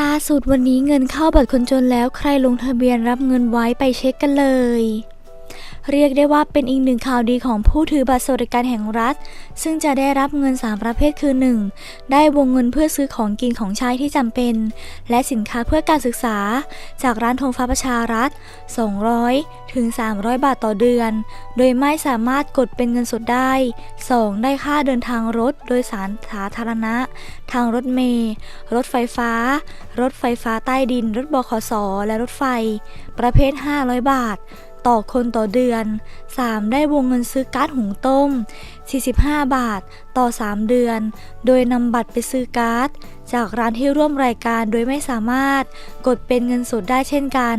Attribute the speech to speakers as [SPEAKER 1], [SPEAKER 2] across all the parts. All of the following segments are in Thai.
[SPEAKER 1] ล่าสุดวันนี้เงินเข้าบัตรคนจนแล้วใครลงทะเบียนรับเงินไว้ไปเช็คกันเลย เรียกได้ว่าเป็นอีกหนึ่งข่าวดีของผู้ถือบัตรสวัสดิการแห่งรัฐ ซึ่งจะได้รับเงิน 3 ประเภทคือ 1. ได้วงเงินเพื่อซื้อของกินของใช้ที่จำเป็น และสินค้าเพื่อการศึกษา จากร้านธงฟ้าประชารัฐ 200 ถึง 300 บาทต่อเดือน โดยไม่สามารถกดเป็นเงินสดได้ 2. ได้ค่าเดินทางรถโดยสารสาธารณะ ทางรถเมล์รถไฟฟ้า รถไฟฟ้าใต้ดิน รถบขสและรถไฟ ประเภท 500 บาท ต่อคนต่อเดือน 3. ได้วงเงินซื้อก๊าซหุงต้ม 45 บาท ต่อ 3 เดือน โดยนำบัตรไปซื้อก๊าซจากร้านที่ร่วมรายการโดยไม่สามารถกดเป็นเงินสดได้เช่นกัน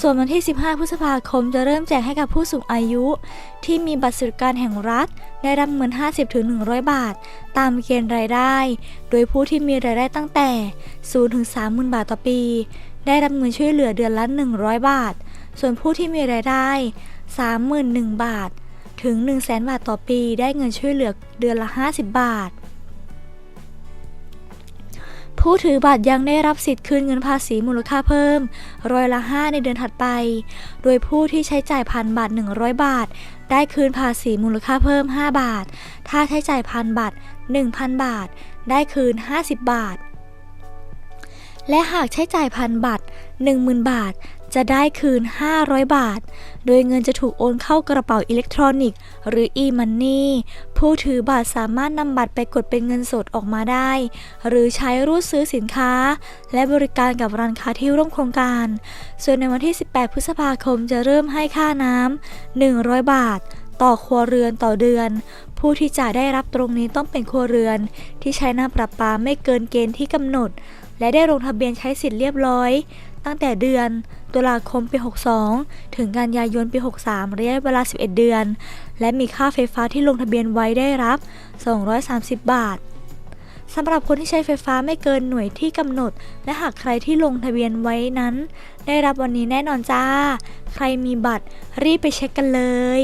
[SPEAKER 1] ส่วนวันที่ 15 พฤษภาคมจะเริ่มแจกให้กับผู้สูงอายุ ที่มีบัตรสวัสดิการแห่งรัฐ ได้รับเงิน 50-100 บาท ตามเกณฑ์รายได้ โดยผู้ที่มีรายได้ตั้งแต่ 0-30,000 บาทต่อปี ได้รับเงินช่วยเหลือเดือนละ 100 บาท ส่วนผู้ที่มีรายได้ 31,000 บาท ถึง 100,000 บาทต่อปีได้เงินช่วยเหลือเดือนละ 50 บาท ผู้ถือบัตรยังได้รับสิทธิ์คืนเงินภาษีมูลค่าเพิ่ม ร้อยละ 5 ในเดือนถัดไป โดยผู้ที่ใช้จ่ายผ่านบัตร100 บาท ได้คืนภาษีมูลค่าเพิ่ม 5 บาท ถ้าใช้จ่ายผ่านบัตร1,000 บาท ได้คืน 50 บาทและหากใช้จ่ายผ่านบัตร10,000 บาท จะได้คืน 500 บาท โดยเงินจะถูกโอนเข้ากระเป๋าอิเล็กทรอนิกส์ หรือ e-money ผู้ถือบัตรสามารถนำบัตรไปกดเป็นเงินสดออกมาได้ หรือใช้รูดซื้อสินค้า และบริการกับร้านค้าที่ร่วมโครงการ ส่วนในวันที่ 18 พฤษภาคมจะเริ่มให้ค่าน้ำ 100 บาท ต่อครัวเรือนต่อเดือน ผู้ที่จะได้รับตรงนี้ต้องเป็นครัวเรือน ที่ใช้น้ำประปาไม่เกินเกณฑ์ที่กำหนด และได้ลงทะเบียนใช้สิทธิ์เรียบร้อย ตั้งแต่เดือนตุลาคมปี 62 ถึงกันยายนปี 63 ระยะเวลา 11 เดือน และมีค่าไฟฟ้าที่ลงทะเบียนไว้ได้รับ 230 บาทสำหรับคนที่ใช้ไฟฟ้าไม่เกินหน่วยที่กำหนด และหากใครที่ลงทะเบียนไว้นั้น ได้รับวันนี้แน่นอนจ้า ใครมีบัตรรีบไปเช็คกันเลย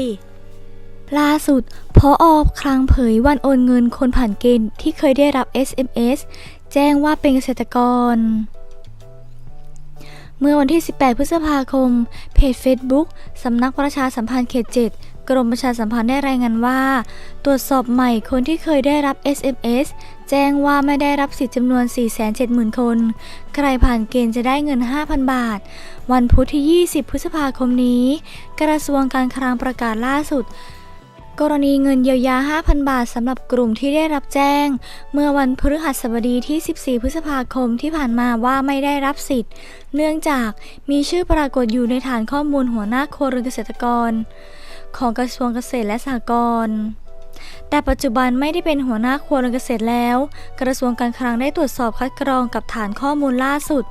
[SPEAKER 1] ล่าสุดพออคลังเผยวันโอนเงินคนผ่านเกณฑ์ที่เคยได้รับ SMS แจ้งว่าเป็นเกษตรกร เมื่อวันที่ 18 พฤษภาคม เพจ Facebook สำนักประชาสัมพันธ์เขต 7 กรมประชาสัมพันธ์ได้รายงานว่า ตรวจสอบใหม่คนที่เคยได้รับ SMS แจ้งว่าไม่ได้รับสิทธิ์จำนวน 470,000 คน ใครผ่านเกณฑ์จะได้เงิน 5,000 บาท วันพุธที่ 20 พฤษภาคมนี้ กระทรวงการคลังประกาศล่าสุด กรณีเงินเยียวยา 5,000 บาทสำหรับกลุ่มที่ได้รับแจ้ง เมื่อวันพฤหัสบดีที่ 14 พฤษภาคมที่ผ่านมาว่าไม่ได้รับสิทธิ์ เนื่องจากมีชื่อปรากฏอยู่ในฐานข้อมูลหัวหน้าครัวเรือนเกษตรกร ของกระทรวงเกษตรและสหกรณ์แต่ปัจจุบันไม่ได้เป็นหัวหน้าครัวเรือนเกษตรแล้ว กระทรวงการคลังได้ตรวจสอบคัดกรองกับฐานข้อมูลล่าสุด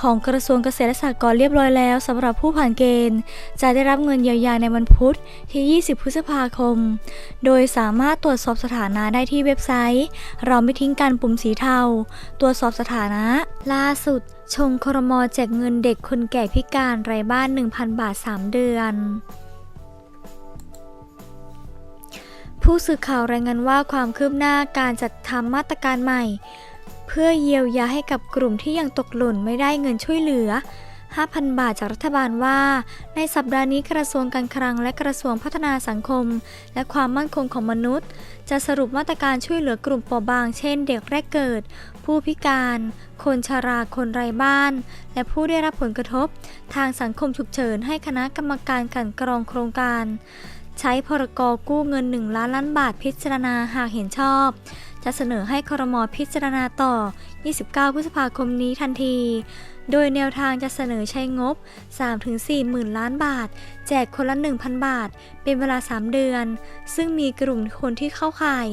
[SPEAKER 1] ของกระทรวงเกษตรและสหกรณ์เรียบร้อยแล้วสำหรับผู้ผ่านเกณฑ์ จะได้รับเงินเยียวยาในวันพุธที่ 20 พฤษภาคม โดยสามารถตรวจสอบสถานะได้ที่เว็บไซต์ เราไม่ทิ้งกันปุ่มสีเทา ตรวจสอบสถานะ ล่าสุด ชงครมแจกเงินเด็กคนแก่พิการไร้บ้าน 1,000 บาท 3 เดือนผู้สื่อข่าวรายงานว่าความคืบหน้าการจัดทำมาตรการใหม่ พื่อเยียวยาให้กับกลุ่มที่ยังตกหล่นไม่ได้เงินช่วยเหลือ 5,000 บาทจากรัฐบาลว่า ในสัปดาห์นี้กระทรวงการคลังและกระทรวงพัฒนาสังคม และความมั่นคงของมนุษย์ จะสรุปมาตรการช่วยเหลือกลุ่มเปราะบาง เช่น เด็กแรกเกิด ผู้พิการ คนชราคนไร้บ้าน และผู้ได้รับผลกระทบ ทางสังคมฉุกเฉินให้คณะกรรมการกันกรองโครงการใช้พรกกู้เงิน 1 ล้านล้านบาทพิจารณาหากเห็นชอบ จะเสนอให้ครมพิจารณาต่อ 29 พฤษภาคมนี้ทันที โดยแนวทางจะเสนอใช้งบ 3-4หมื่นล้านบาท แจกคนละ 1,000 บาท เป็นเวลา 3 เดือน ซึ่งมีกลุ่มคนที่เข้าข่าย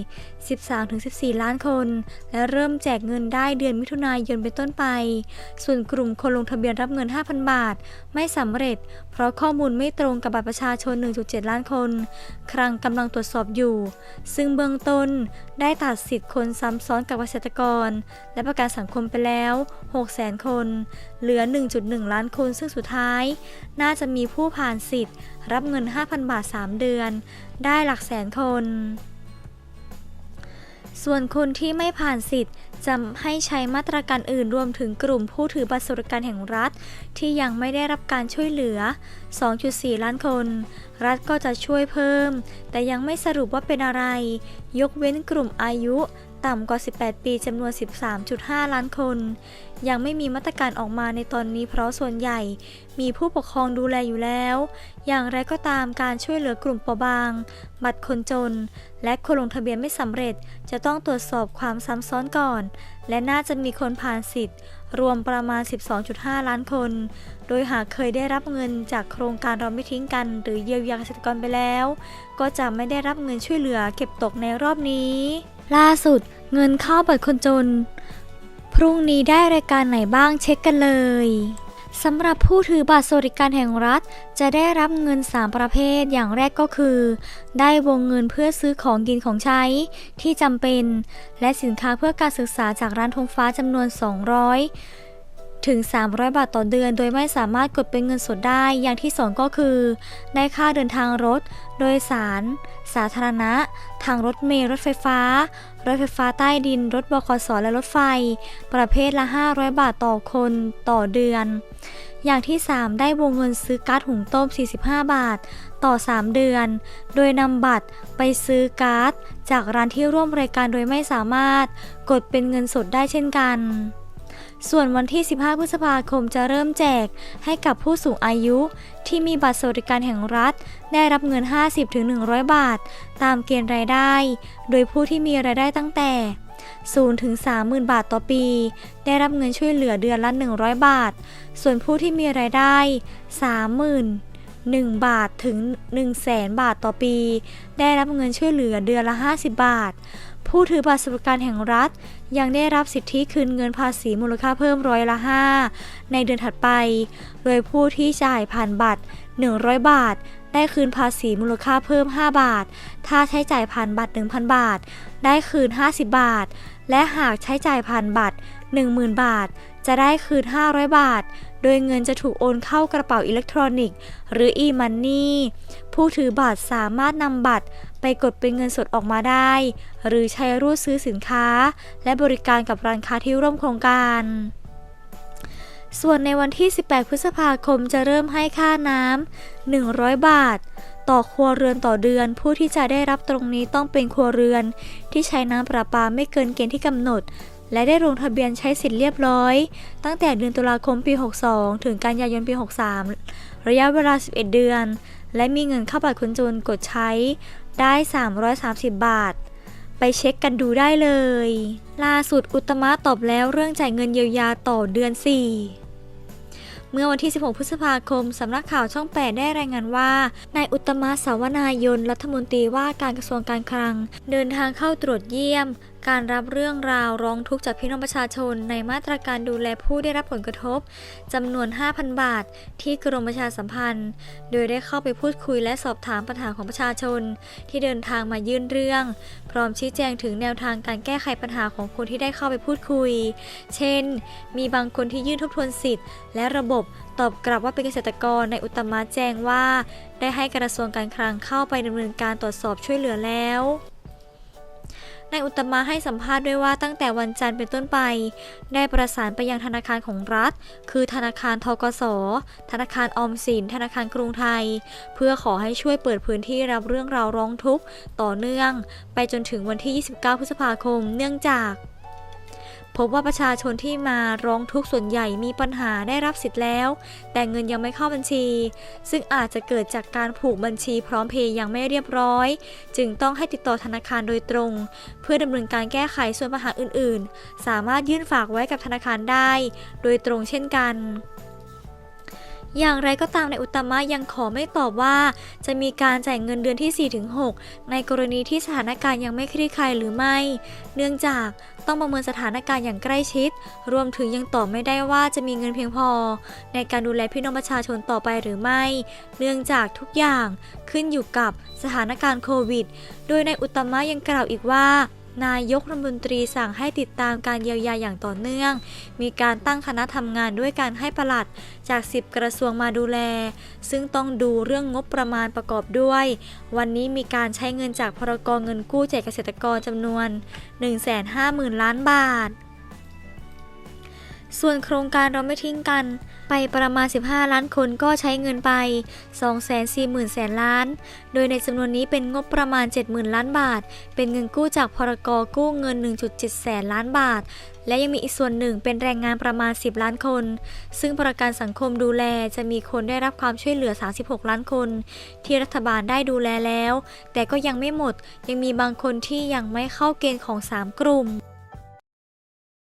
[SPEAKER 1] 13-14 ล้านคน และเริ่มแจกเงินได้เดือนมิถุนายนเป็นต้นไป ส่วนกลุ่มคนลงทะเบียนรับเงิน 5,000 บาท ไม่สำเร็จ เพราะข้อมูลไม่ตรงกับบัตรประชาชน 1.7 ล้านคน ครั้งกำลังตรวจสอบอยู่ ซึ่งเบื้องต้นได้ตัดสิทธิ์คนซ้ำซ้อนกับเกษตรกร และประกันสังคมไปแล้ว 600,000 คน เหลือ 1.1 ล้านคนซึ่งสุดท้าย น่าจะมีผู้ผ่านสิทธิ์ รับเงิน 5,000 บาท 3 เดือน ได้หลักแสนคน ส่วนคนที่ไม่ผ่านสิทธิ์จะให้ใช้มาตรการอื่นรวมถึงกลุ่มผู้ถือบัตรสวัสดิการแห่งรัฐ ที่ยังไม่ได้รับการช่วยเหลือ 2.4 ล้านคน รัฐก็จะช่วยเพิ่ม แต่ยังไม่สรุปว่าเป็นอะไร ยกเว้นกลุ่มอายุ ต่ำกว่า 18 ปีจำนวน 13.5 ล้านคน ยังไม่มีมาตรการออกมาในตอนนี้เพราะส่วนใหญ่ มีผู้ปกครองดูแลอยู่แล้ว อย่างไรก็ตามการช่วยเหลือกลุ่มเปราะบาง บัตรคนจน และคนลงทะเบียนไม่สำเร็จ จะต้องตรวจสอบความซ้ำซ้อนก่อน และน่าจะมีคนผ่านสิทธิ์ รวมประมาณ 12.5 ล้านคน โดยหากเคยได้รับเงินจากโครงการเราไม่ทิ้งกัน หรือเยียวยาเกษตรกรไปแล้ว ก็จะไม่ได้รับเงินช่วยเหลือเก็บตกในรอบนี้ ล่าสุดเงินเข้าบัตรคนจน พรุ่งนี้ได้รายการไหนบ้างเช็คกันเลยสำหรับผู้ถือบัตรสวัสดิการแห่งรัฐ จะได้รับเงิน 3 ประเภทอย่างแรกก็คือ ได้วงเงินเพื่อซื้อของกินของใช้ที่จำเป็น และสินค้าเพื่อการศึกษาจากร้านธงฟ้าจำนวน 200 ถึง 300 บาทต่อเดือน โดยไม่สามารถกดเป็นเงินสดได้ อย่างที่ 2 ก็คือ ได้ค่าเดินทางรถ โดยสาร สาธารณะ ทางรถเมล์รถไฟฟ้า รถไฟฟ้าใต้ดิน รถบขสและรถไฟ ประเภทละ 500 บาทต่อคนต่อเดือน อย่างที่ 3 ได้วงเงินซื้อก๊าซหุงต้ม 45 บาท ต่อ 3 เดือน โดยนำบัตรไปซื้อก๊าซจากร้านที่ร่วมรายการโดยไม่สามารถกดเป็นเงินสดได้เช่นกัน ส่วนวันที่ 15 พฤษภาคมจะเริ่มแจกให้กับผู้สูงอายุ ที่มีบัตรสวัสดิการแห่งรัฐ ได้รับเงิน 50-100 บาท ตามเกณฑ์รายได้ โดยผู้ที่มีรายได้ตั้งแต่0ถึง30,000 บาทต่อปี ได้รับเงินช่วยเหลือเดือนละ 100 บาท ส่วนผู้ที่มีรายได้ 30,000 1 บาทถึง 1 0 0 0 0แสนบาทต่อปี ได้รับเงินช่วยเหลือเดือนละ 50 บาท ผู้ถือบัตรสวัสดิการแห่งรัฐ ยังได้รับสิทธิคืนเงินภาษีมูลค่าเพิ่มร้อยละ 5 ในเดือนถัดไป โดยผู้ที่จ่ายผ่านบัตร 100 บาท ได้คืนภาษีมูลค่าเพิ่ม 5 บาท ถ้าใช้จ่ายผ่านบัตร 1,000 บาท ได้คืน 50 บาท และหากใช้จ่ายผ่านบัตร 10,000 บาท จะได้คืน 500 บาท โดยเงินจะถูกโอนเข้ากระเป๋าอิเล็กทรอนิกส์ หรือ e-money ผู้ถือบัตรสามารถนำบัตรไปกดเป็นเงินสดออกมาได้ หรือใช้รูดซื้อสินค้า และบริการกับร้านค้าที่ร่วมโครงการ ส่วนในวันที่ 18 พฤษภาคมจะเริ่มให้ค่าน้ำ 100 บาท ต่อครัวเรือนต่อเดือน ผู้ที่จะได้รับตรงนี้ต้องเป็นครัวเรือน ที่ใช้น้ำประปาไม่เกินเกณฑ์ที่กำหนด และได้ลงทะเบียนใช้สิทธิ์เรียบร้อย ตั้งแต่เดือนตุลาคมปี 62 ถึงกันยายนปี 63 ระยะเวลา 11 เดือน และมีเงินเข้าบัตรคนจนกดใช้ได้ 330 บาท ไปเช็คกันดูได้เลย ล่าสุดอุตมะตอบแล้วเรื่องจ่ายเงินเยียวยาต่อเดือน 4 เมื่อวันที่ 16 พฤษภาคม สำนักข่าวช่อง 8 ได้รายงานว่า นายอุตมะสาวนายน รัฐมนตรีว่าการกระทรวงการคลัง เดินทางเข้าตรวจเยี่ยม การรับเรื่องราวร้องทุกข์จากพี่น้องประชาชน ในมาตรการดูแลผู้ได้รับผลกระทบจำนวน 5,000 บาท ที่กรมประชาสัมพันธ์ โดยได้เข้าไปพูดคุยและสอบถามปัญหาของประชาชน ที่เดินทางมายื่นเรื่อง พร้อมชี้แจงถึงแนวทางการแก้ไขปัญหาของคนที่ได้เข้าไปพูดคุย เช่น มีบางคนที่ยื่นทบทวนสิทธิ์ และระบบตอบกลับว่าเป็นเกษตรกรในอุตมะแจ้งว่า ได้ให้กระทรวงการคลังเข้าไปดำเนินการตรวจสอบช่วยเหลือแล้วนายอุตมะให้สัมภาษณ์ด้วยว่าตั้งแต่วันจันทร์เป็นต้นไป ได้ประสานไปยังธนาคารของรัฐ คือธนาคารทกส ธนาคารออมสิน ธนาคารกรุงไทย เพื่อขอให้ช่วยเปิดพื้นที่รับเรื่องราวร้องทุกข์ต่อเนื่อง ไปจนถึงวันที่ 29 พฤษภาคม เนื่องจาก พบว่าประชาชนที่มาร้องทุกข์ส่วนใหญ่มีปัญหาได้รับสิทธิ์แล้ว แต่เงินยังไม่เข้าบัญชี ซึ่งอาจจะเกิดจากการผูกบัญชีพร้อมเพย์ยังไม่เรียบร้อย จึงต้องให้ติดต่อธนาคารโดยตรง เพื่อดำเนินการแก้ไขส่วนปัญหาอื่น ๆ สามารถยื่นฝากไว้กับธนาคารได้ โดยตรงเช่นกันอย่างไรก็ตามในอุตตมะยังขอไม่ตอบว่า จะมีการจ่ายเงินเดือนที่ 4-6 ในกรณีที่สถานการณ์ยังไม่คลี่คลายหรือไม่ เนื่องจาก ต้องประเมินสถานการณ์อย่างใกล้ชิด รวมถึงยังตอบไม่ได้ว่าจะมีเงินเพียงพอ ในการดูแลพี่น้องประชาชนต่อไปหรือไม่ เนื่องจากทุกอย่างขึ้นอยู่กับสถานการณ์โควิด โดยในอุตตมะยังกล่าวอีกว่า นายกรัฐมนตรีสั่งให้ติดตามการเยียวยาอย่างต่อเนื่อง มีการตั้งคณะทำงานด้วยการให้ปลัดจาก 10 กระทรวงมาดูแล ซึ่งต้องดูเรื่องงบประมาณประกอบด้วย วันนี้มีการใช้เงินจากพรกเงินกู้แจกเกษตรกรจำนวน 150,000 ล้านบาท ส่วนโครงการเราไม่ทิ้งกัน ไปประมาณ 15 ล้านคนก็ใช้เงินไป 240,000แสนล้าน โดยในจำนวนนี้เป็นงบประมาณ 70,000 ล้านบาท เป็นเงินกู้จากพรกกู้เงิน 1.7 แสนล้านบาท และยังมีอีกส่วนหนึ่งเป็นแรงงานประมาณ 10 ล้านคน ซึ่งประกันสังคมดูแลจะมีคนได้รับความช่วยเหลือ 36 ล้านคน ที่รัฐบาลได้ดูแลแล้ว แต่ก็ยังไม่หมด ยังมีบางคนที่ยังไม่เข้าเกณฑ์ของ 3 กลุ่ม